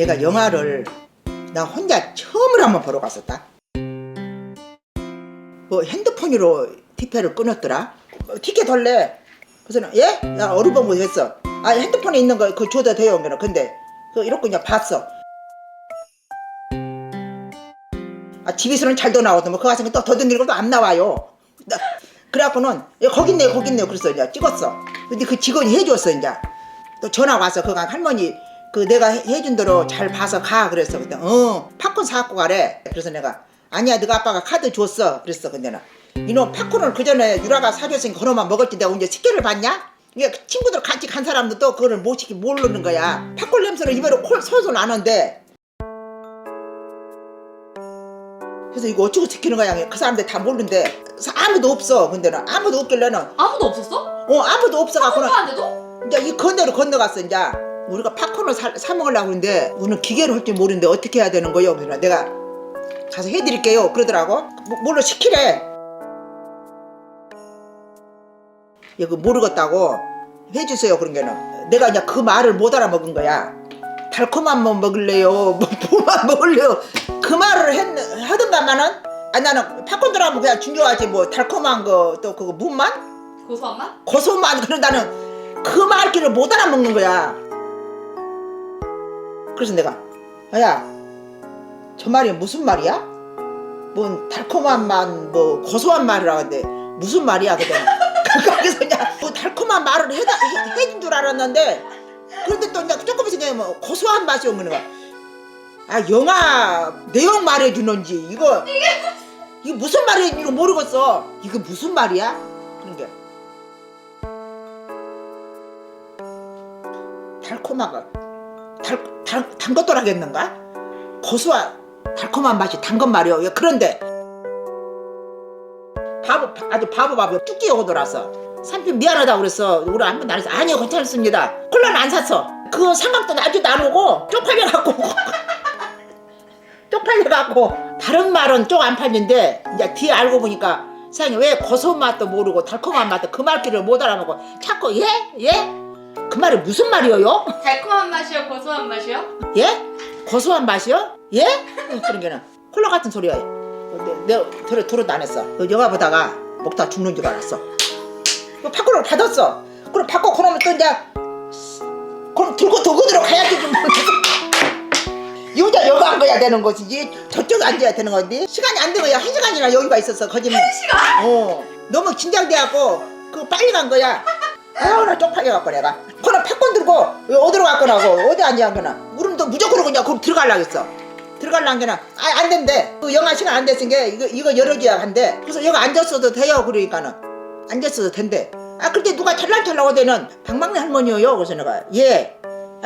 내가 영화를 나 혼자 처음으로 한번 보러 갔었다. 뭐 핸드폰으로 티켓을 끊었더라. 뭐 티켓 할래? 그래서는 예? 야 어리버무 했어. 아 핸드폰에 있는 거 그거 줘도 돼요. 그러면 근데 그 이렇게 그냥 봤어. 아 TV에서는 잘도 나오더만 그거 가서 또 더듬이는 것도 안 나와요. 나- 그래갖고는 예, 거기 있네요 거기 있네요 그래서 이제 찍었어. 근데 그 직원이 해줬어 이제. 또 전화 와서 그가 할머니 그 내가 해- 해준 대로 잘 봐서 가 그랬어. 근데 어 팝콘 사갖고 가래. 그래서 내가 아니야 네가 아빠가 카드 줬어. 그랬어 근데는 이놈 팝콘을 그 전에 유라가 사줬으니까 그놈만 먹을지 내가 언제 식혜를 봤냐? 이게 친구들 같이 간 사람들도 그거를 못 시키 모르는 거야. 팝콘 냄새를 입에로 콜 솔솔 나는데. 그래서 이거 어쩌고 지키는 거야? 그 사람들 다 모르는데 아무도 없어. 근데는 아무도 없길래는 아무도 없었어? 어 아무도 없어갖고는? 이제 이 건너로 건너갔어 이제 우리가 팝콘을 사, 사 먹으려고 그러는데 우리는 기계를 할줄 모르는데 어떻게 해야 되는 거요? 그래서 내가 가서 해드릴게요. 그러더라고. 뭐, 뭘로 시키래? 이거 모르겠다고 해주세요 그런 게는. 내가 이제 그 말을 못 알아먹은 거야. 달콤한 뭐 먹을래요? 뭐 뭐만 먹을래요? 그 말을 했, 하든가마는 아 나는 팝콘 들어가면 그냥 중요하지. 뭐 달콤한 거 또 그거 무만? 고소한 맛? 고소만 그런다는 그 말귀를 못 알아먹는 거야. 그래서 내가 아야 저 말이 무슨 말이야? 뭔 달콤한 맛, 뭐 고소한 말이라 하는데 무슨 말이야 그때 거기서 그냥 뭐 달콤한 말을 해다, 해, 해준 줄 알았는데 그런데 또 이제 조금 있으면 뭐 고소한 맛이 오는 거야. 아 영화 내용 말해주는지 이거 이게 무슨 말인지 모르겠어. 이거 무슨 말이야? 그런 게. 달콤하가 달, 달, 단 것도라겠는가? 고소한 달콤한 맛이 단것 말이요. 예, 그런데 바보 아주 바보 바보 쭉 뛰어오더라서 삼촌 미안하다고 그랬어. 우리 한번 나눠서 아니요 괜찮습니다. 콜라는 안 샀어. 그 삼각도 아주 나누고 쪽팔려 갖고 쪽팔려 갖고 다른 말은 쪽 안 팔는데 이제 뒤에 알고 보니까 세상에 왜 고소한 맛도 모르고 달콤한 맛도 그 말귀를 못 알아먹고 자꾸 예? 예? 그 말이 무슨 말이에요? 달콤한 맛이요? 고소한 맛이요? 예? 고소한 맛이요? 예? 그런 게는 콜라 같은 소리야. 내, 내 들어 들어도 안 했어. 그 영화 보다가 먹다 죽는 줄 알았어. 그 팝콘을 받았어. 그럼 받고 그러면 또 이제 그럼 들고 도구 들어 가야지 좀. 여자 여가 앉아야 되는 것이지 저쪽에 앉아야 되는 건데 시간이 안 되고야 한 시간이나 여유가 있었어 거짓말. 한 시간? 어 너무 긴장돼갖고 그 빨리 간 거야. 아유 나 쪽팔려 갖고 내가. 그럼 팝콘 들고 어디로 갔거나고. 어디 앉아 거나 우리도 무조건 그냥 거기 들어가려고 했어. 들어가려는 게는 아, 안 된대. 그 영화 시간 안 됐으니까 이거, 이거 열어줘야 한대. 그래서 여기 앉았어도 돼요 그러니까는. 앉았어도 된대. 아 그때 누가 찰랑찰랑 오대는 박막내 할머니요. 그래서 내가 예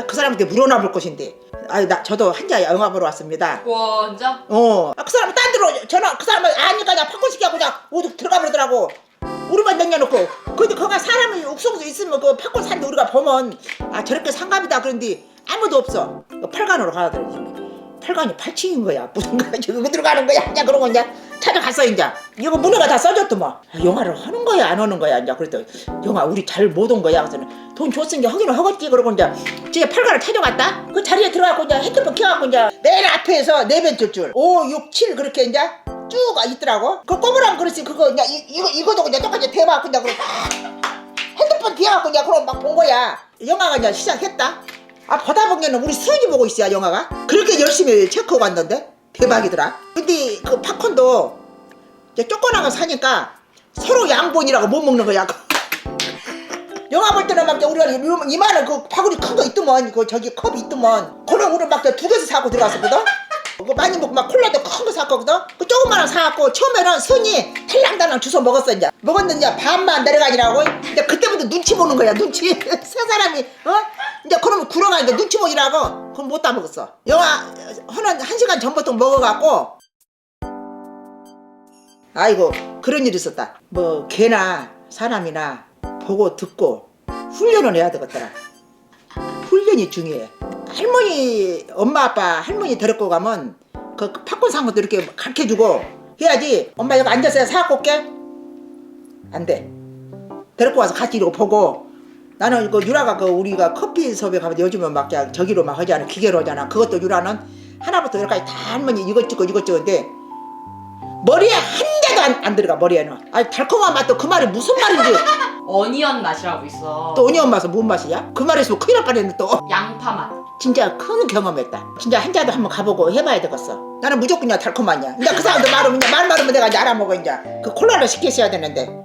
그 사람한테 물어나 볼 것인데. 아나 저도 한자 영화 보러 왔습니다. 와 진짜? 어. 아, 그 사람은 딴 데로 전화, 그 사람은 아니까 그냥 팝콘 시켜고 그냥 어디 들어가 버리더라고. 우리만 남겨놓고. 근데 거기 옥성수 있으면 그 팝콘 산데 우리가 보면 아, 저렇게 상갑이다. 그런데 아무도 없어. 그 팔관으로 가더라고. 팔관이 8층인 거야. 무슨 거야. 저기 들어가는 거야. 그냥 거 이제 찾아갔어, 이제. 이거 문어가 다 써줬더만. 아, 영화를 하는 거야, 안 하는 거야. 이제 그랬더니 영화 우리 잘 못 온 거야. 그래서 돈 줬으니까 하기는 하겠지. 그러고 이제 제 팔관을 찾아갔다. 그 자리에 들어가고 이제 핸드폰 켜갖고 이제 맨 앞에서 네 번째 줄. 5, 6, 7 그렇게 이제 쭉 있더라고. 그 꼬부랑 그릇이 그거 이제 이, 이거 이거도 그냥 똑같이 대박 그냥. 핸 드폰 뒤에 갖고 그냥 그럼 막 본 거야. 영화가 이제 시작했다. 아 보다 보면은 우리 수연이 보고 있어야 영화가. 그렇게 열심히 체크하고 왔는데 대박이더라. 근데 그 팝콘도 이제 쪼꼬나가 사니까 서로 양본이라고 못 먹는 거야. 영화 볼 때는 막 우리가 이- 이만한 그 바구니 큰 거 있더만 그 저기 컵이 있더만 그걸 우리 막두 개씩 사고 들어갔었거든 그거 많이 먹고 막 콜라도 큰 거 샀거든? 그 조그만 거 사갖고 처음에는 순이 탈랑달랑 주워 먹었어 이제. 먹었는데 반만 내려가니라고. 이제 그때부터 눈치 보는 거야 눈치. 세 사람이 어? 이제 그러면 굴어가니까 눈치 보이라고. 그럼 못 다 먹었어. 영화 하는 한 시간 전부터 먹어갖고. 아이고 그런 일이 있었다. 뭐 개나 사람이나 보고 듣고 훈련을 해야 되겠더라. 훈련이 중요해 할머니 엄마 아빠 할머니 데리고 가면 그 팝콘 산 것도 이렇게 가르쳐 주고 해야지. 엄마 여기 앉아서 사갖고 올게. 안 돼. 데리고 와서 같이 이러고 보고. 나는 이거 유라가 그 우리가 커피숍에 가면 요즘은 막 그냥 저기로 막 하잖아. 기계로 하잖아. 그것도 유라는 하나부터 열까지 다 할머니 이것 찍고 이것 찍었는데 머리에 한 개도 안, 안 들어가 머리에는. 아니 달콤한 맛도 그 말이 무슨 말인지 어니언 맛이라고 있어. 또 오니언 맛은 뭔 맛이야? 그 있으면 큰일 날 뻔했네 또 양파 맛. 진짜 큰 경험했다 진짜 한자도 한번 가보고 해봐야 되겠어 나는 무조건 그냥 달콤하냐 근데 그 사람도 말하면 그냥 말 말하면 내가 이제 알아먹어 이제 그 콜라를 시켰어야 되는데